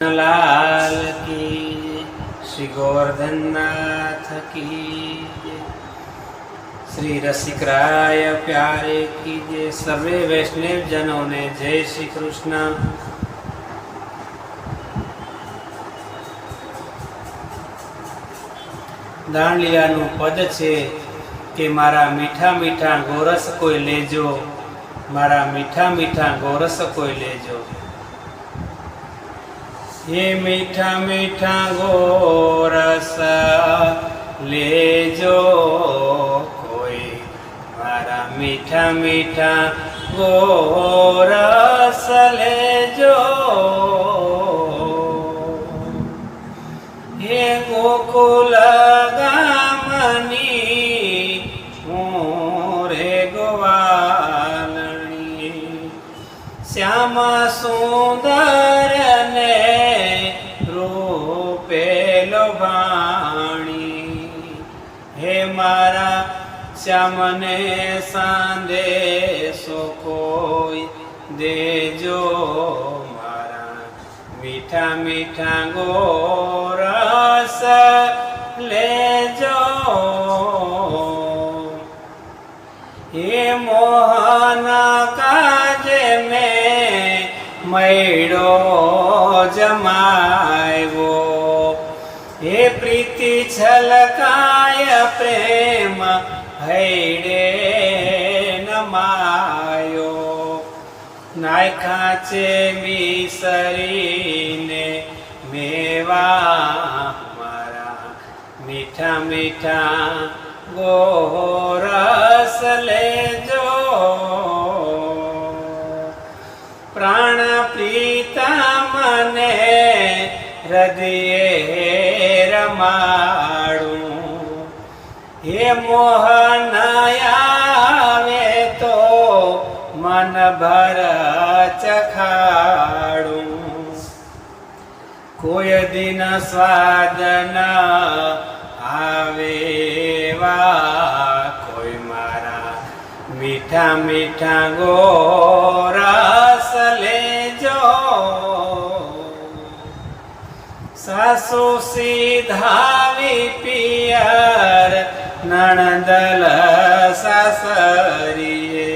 લાલ કી શ્રી ગોવર્ધનનાથ કી. શ્રી રસિકરાય પ્યારે કી જે સર્વે વૈષ્ણવ જનોને જય શ્રી કૃષ્ણ દાંડિયાનું પદ છે કે મારા મીઠા મીઠા ગોરસ કોઈ લેજો, મારા મીઠા મીઠા ગોરસ કોઈ લેજો. હે મીઠા મીઠા ગોરસ લેજો કોઈ. મારા મીઠા મીઠા ગોરસ લેજો. હે ગોકુલ ગામની મોરે ગોવાલણી. શ્યામ સુંદર મારા શ્યામને સંદેશો કોઈ દેજો મારા મીઠા મીઠા ગોરસ લેજો. હે મોહન કાજે મેં હે પ્રીતિ છલકાય પ્રેમ, હૈડે નમાયો. નાયખા છે વિસરીને મેવા મારા. મીઠા મીઠા ગોરસ લેજો. પ્રાણ પ્રીતા મને હૃદયે હે મોહન આવે તો મન ભર ચખાડું. કોઈ દિન સ્વાદ ન આવે કોઈ મારા મીઠા મીઠા ગોરસ લેજો. સાસુ સીધાવી પિયર નણદલ સાસરીએ.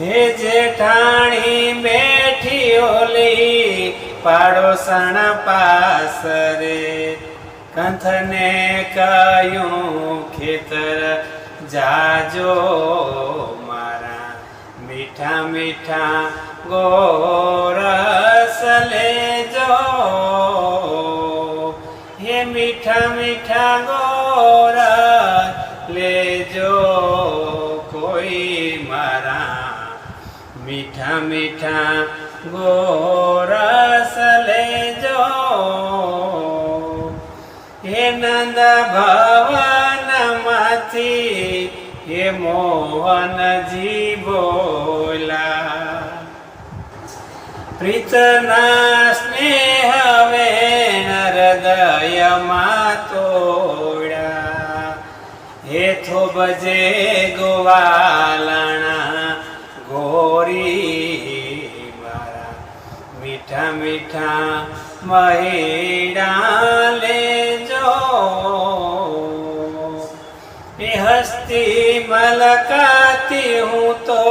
હે જેઠાણી બેઠી ઓલી પાડોસણ પાસરે. કંથને કયું ખેતર જાજો મારા મીઠા મીઠા ગોરસ લેજો. હે મીઠા મીઠા ગોરસ મીઠા ગોરસ લેજો હે નંદ ભવનમાંથી હે મોહનજી બોલા. પ્રીતના સ્નેહ હવે હૃદયમાં તોડા હે થોબજે ગોવાલણા મીઠા મહેડા લેજો. એ હસ્તી મલકાતી હું તો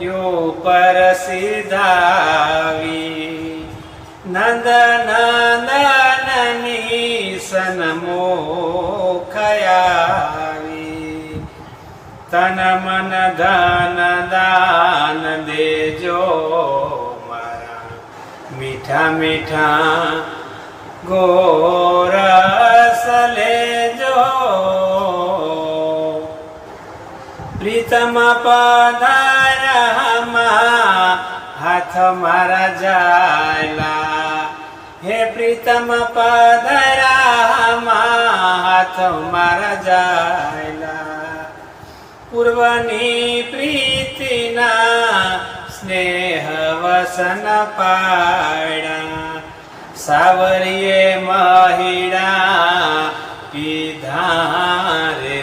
યુ પર સીધાવી. નંદ નંદનની સનમો ખયાવી તન મન ધન દાન દેજો. મીઠા મીઠા ગોરસ લેજો પ્રીતમ પધારામાં હાથ મારા જાયલા. હે પ્રીતમ પધરામાં હાથ મારા જાયલા. પૂર્વની પ્રીતિના સ્નેહ વસન પાડા સાવરીએ મહિડા પીધા રે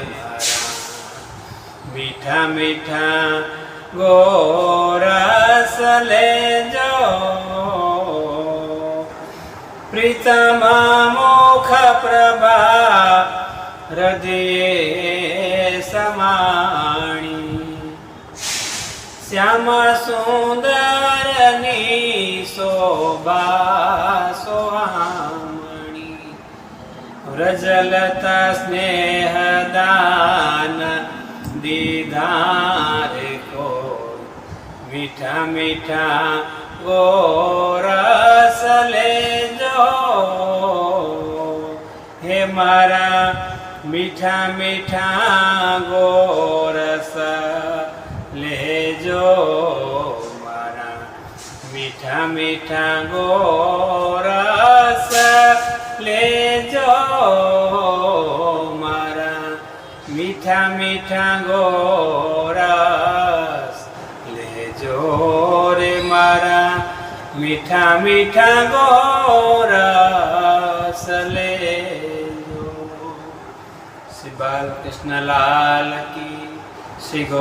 મીઠા મીઠા ગોરસ લેજો. પ્રીતમા મુખ પ્રભા હૃદયે શ્યામ સુંદરની શોભા સોહામણી. વ્રજલતા સ્નેહ દાન દીધારે કો મીઠા મીઠા ગોરસ લેજો. હે મારા મીઠા મીઠા ગોરસ લેજો મારા મીઠા મીઠા ગોરસ લેજો મારા મીઠા મીઠા ગોરસ લેજો રે મારા મીઠા મીઠા ગોરસ લેજો શ્રી બાલકૃષ્ણ લાલ કી શ્રી ગો